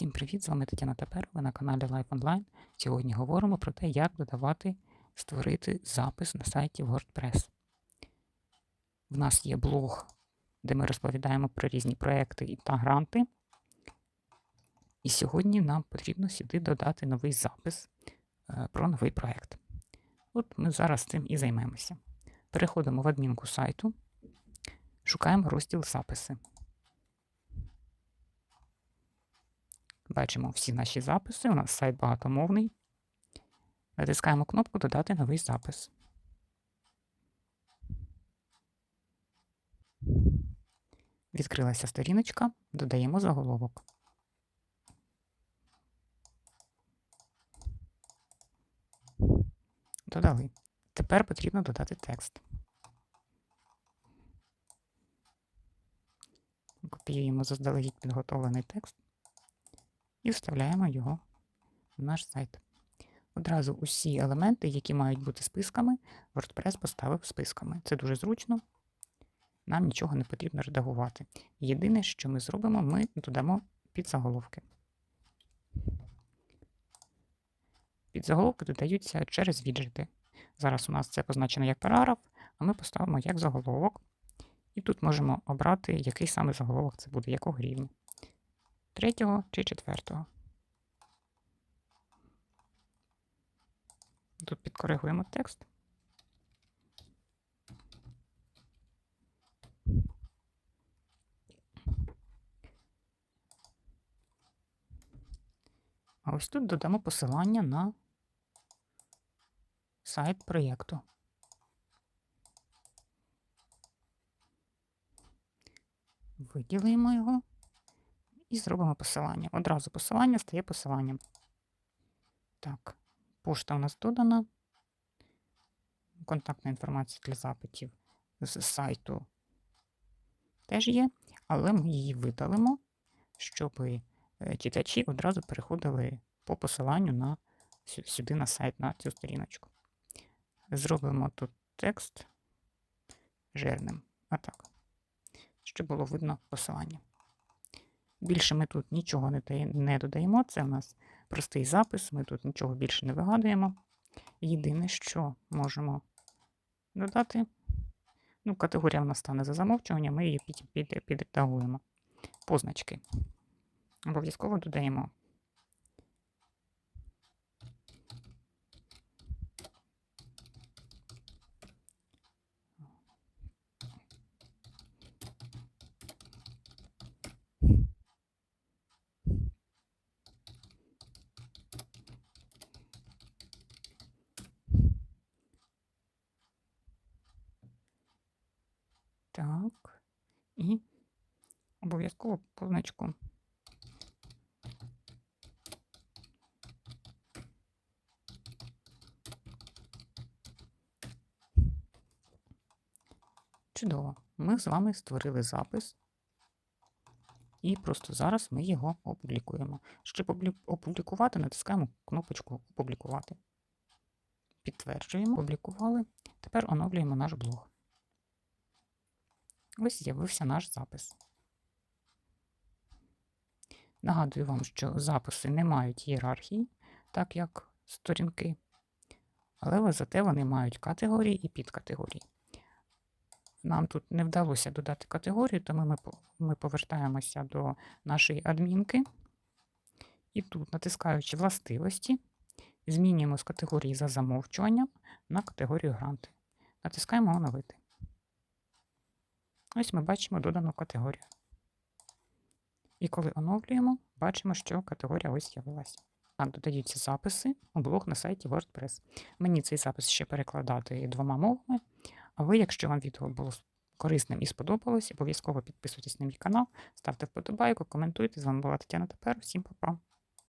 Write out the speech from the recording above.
Всім привіт! З вами Тетяна Тепер. Ви на каналі Life Online. Сьогодні говоримо про те, як додавати, створити запис на сайті WordPress. В нас є блог, де ми розповідаємо про різні проекти та гранти. І сьогодні нам потрібно сюди додати новий запис е, про новий проект. От ми зараз цим і займемося. Переходимо в адмінку сайту, шукаємо розділ записи. Бачимо всі наші записи. У нас сайт багатомовний. Натискаємо кнопку Додати новий запис. Відкрилася сторіночка, додаємо заголовок. Додали. Тепер потрібно додати текст. Копіюємо заздалегідь підготовлений текст і вставляємо його в наш сайт. Одразу усі елементи, які мають бути списками, WordPress поставив списками. Це дуже зручно, нам нічого не потрібно редагувати. Єдине, що ми зробимо, ми додамо підзаголовки. Підзаголовки додаються через віджити. Зараз у нас це позначено як параграф, а ми поставимо як заголовок. І тут можемо обрати, який саме заголовок це буде, якого рівня третього чи четвертого. Тут підкоригуємо текст. А ось тут додамо посилання на сайт проєкту. Виділимо його і зробимо посилання. Одразу посилання стає посиланням. Так, пошта у нас додана. Контактна інформація для запитів з сайту теж є, але ми її видалимо, щоб е, читачі одразу переходили по посиланню на, сюди на сайт, на цю сторіночку. Зробимо тут текст жирним. Отак. Щоб було видно посилання. Більше ми тут нічого не додаємо. Це у нас простий запис, ми тут нічого більше не вигадуємо. Єдине, що можемо додати, ну, категорія в нас стане за замовчування, ми її підредагуємо. Позначки. Обов'язково додаємо Так. І обов'язково позначку. Чудово. Ми з вами створили запис. І просто зараз ми його опублікуємо. Щоб опублікувати, натискаємо кнопочку Опублікувати. Підтверджуємо, опублікували. Тепер оновлюємо наш блог. Ось з'явився наш запис. Нагадую вам, що записи не мають ієрархії, так як сторінки, але зате вони мають категорії і підкатегорії. Нам тут не вдалося додати категорію, тому ми повертаємося до нашої адмінки. І тут, натискаючи властивості, змінюємо з категорії за замовчуванням на категорію гранти. Натискаємо Оновити. Ось ми бачимо додану категорію. І коли оновлюємо, бачимо, що категорія ось з'явилася. Так, додаються записи у блог на сайті WordPress. Мені цей запис ще перекладати двома мовами. А ви, якщо вам відео було корисним і сподобалось, обов'язково підписуйтесь на мій канал, ставте вподобайку, коментуйте. З вами була Тетяна Тепер. Всім па-па!